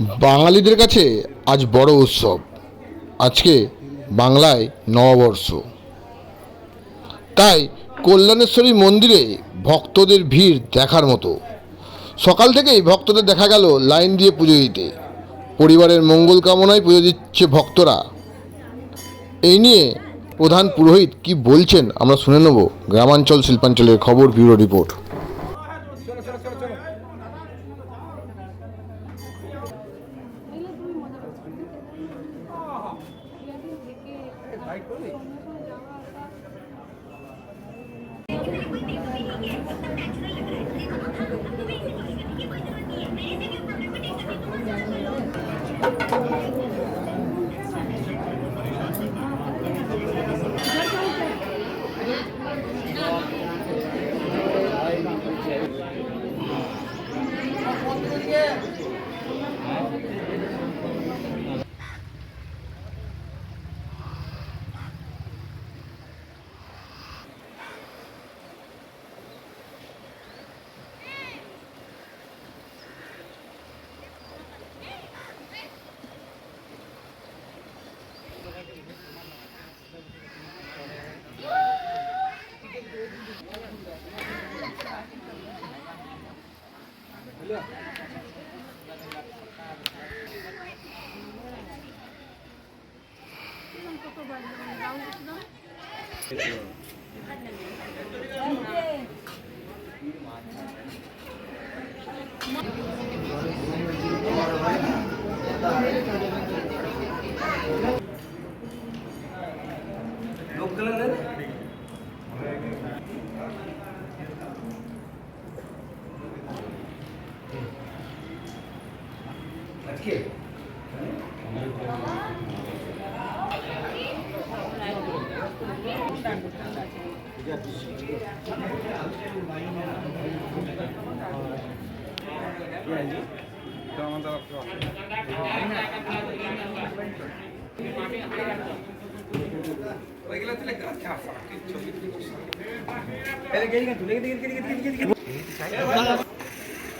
বাঙালিদের কাছে আজ বড় উৎসব। আজকে বাংলায় নববর্ষ। তাই কল্যাণেশ্বরী মন্দিরে ভক্তদের ভিড় দেখার মতো। সকাল থেকেই ভক্তদের দেখা গেল লাইন দিয়ে পুজো দিতে। পরিবারের মঙ্গল কামনায় পুজো দিচ্ছে ভক্তরা। এই নিয়ে প্রধান পুরোহিত কি বলছেন আমরা শুনে নেব। গ্রামাঞ্চল শিল্পাঞ্চলের খবর ব্যুরো রিপোর্ট। Thank you. 이제 আজকে ওইগুলো তুলে গাছ খাওয়া ছবি তুলে গেলি গেলি গেলি গেলি গেলি গেলি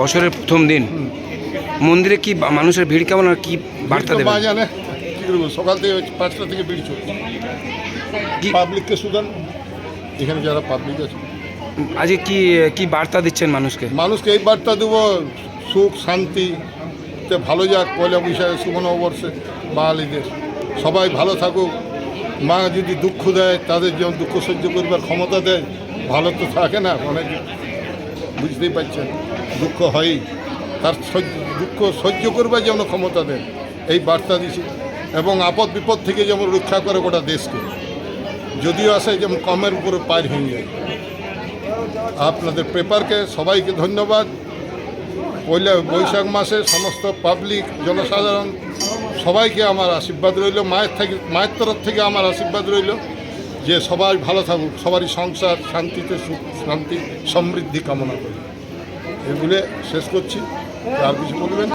বছরের প্রথম দিন। মন্দিরে কি মানুষের ভিড় কেমন আর কি বার্তা দেবে জানে কি করব? সকাল থেকে পাঁচটা থেকে ভিড় চলছে। পাবলিককে সুদান এখানে যারা পাবলিক আছে। আজকে কি কি বার্তা দিচ্ছেন মানুষকে? মানুষকে এই বার্তা দেবো সুখ শান্তি ভালো যাক পয়লা বৈশাখে শুভ নববর্ষে বাঙালিদের। সবাই ভালো থাকুক। মা যদি দুঃখ দেয় তাদের যেমন দুঃখ সহ্য করবার ক্ষমতা দেয় ভালো তো থাকে না অনেক। বুঝতেই পারছেন দুঃখ হয়ই। তার দুঃখ সহ্য করবার যেন ক্ষমতা দেন, এই বার্তা দিছি। এবং আপদ বিপদ থেকে যেমন রক্ষা করে গোটা দেশকে, যদিও আসে যেমন কমের উপরে পার হয়ে যায়। আপনাদের পেপারকে সবাইকে ধন্যবাদ। পয়লা বৈশাখ মাসে সমস্ত পাবলিক, জনসাধারণ, সবাইকে আমার আশীর্বাদ রইল। মায়ের থেকে, মায়ের তরফ থেকে আমার আশীর্বাদ রইল যে সবাই ভালো থাকুক, সবারই সংসার শান্তিতে সুখ, শান্তি, সমৃদ্ধি কামনা করি। এগুলো শেষ করছি। আর কিছু বলবেন